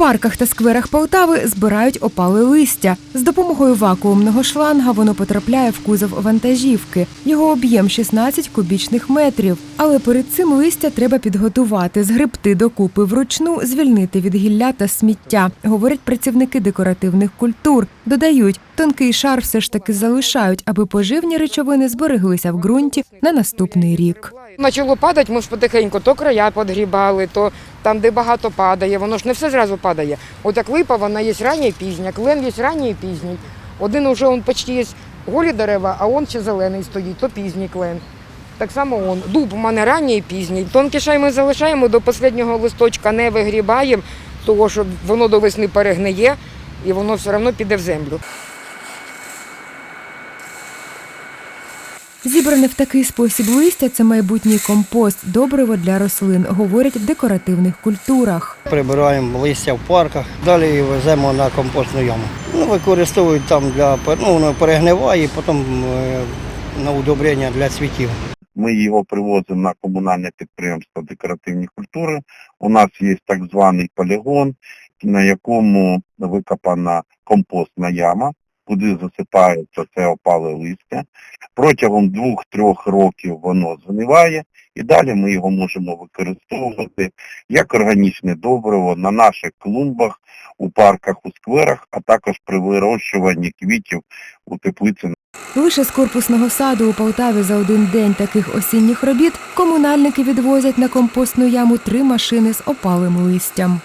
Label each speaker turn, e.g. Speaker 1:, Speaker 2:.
Speaker 1: парках та скверах Полтави збирають опали листя. З допомогою вакуумного шланга воно потрапляє в кузов вантажівки. Його об'єм 16 кубічних метрів. Але перед цим листя треба підготувати, згребти докупи вручну, звільнити від гілля та сміття, говорять працівники декоративних культур. Додають, тонкий шар все ж таки залишають, аби поживні речовини збереглися в ґрунті на наступний рік.
Speaker 2: Почало падати, ми ж потихеньку то края підгрібали, то там, де багато падає, воно ж не все зразу падає. От як липа, вона є рання і пізня, клен є ранній і пізній. Один уже он почти є голі дерева, а он ще зелений стоїть, то пізній клен. Так само он. Дуб у мене ранній і пізній. Тонкий шай ми залишаємо, до останнього листочка не вигрібаємо, того що воно до весни перегниє і воно все одно піде в землю.
Speaker 1: Зібране в такий спосіб листя це майбутній компост, добриво для рослин, говорять в декоративних культурах.
Speaker 3: Прибираємо листя в парках, далі веземо на компостну яму. Ну, використовують там для ну, воно перегниває, потім е, на удобрення для цвітів.
Speaker 4: Ми його привозимо на комунальне підприємство декоративні культури. У нас є так званий полігон, на якому викопана компостна яма, куди засипається це опале листя. Протягом двох-трьох років воно згниває, і далі ми його можемо використовувати як органічне добриво на наших клумбах, у парках, у скверах, а також при вирощуванні квітів у теплиці
Speaker 1: Лише з корпусного саду у Полтаві за один день таких осінніх робіт комунальники відвозять на компостну яму три машини з опалим листям.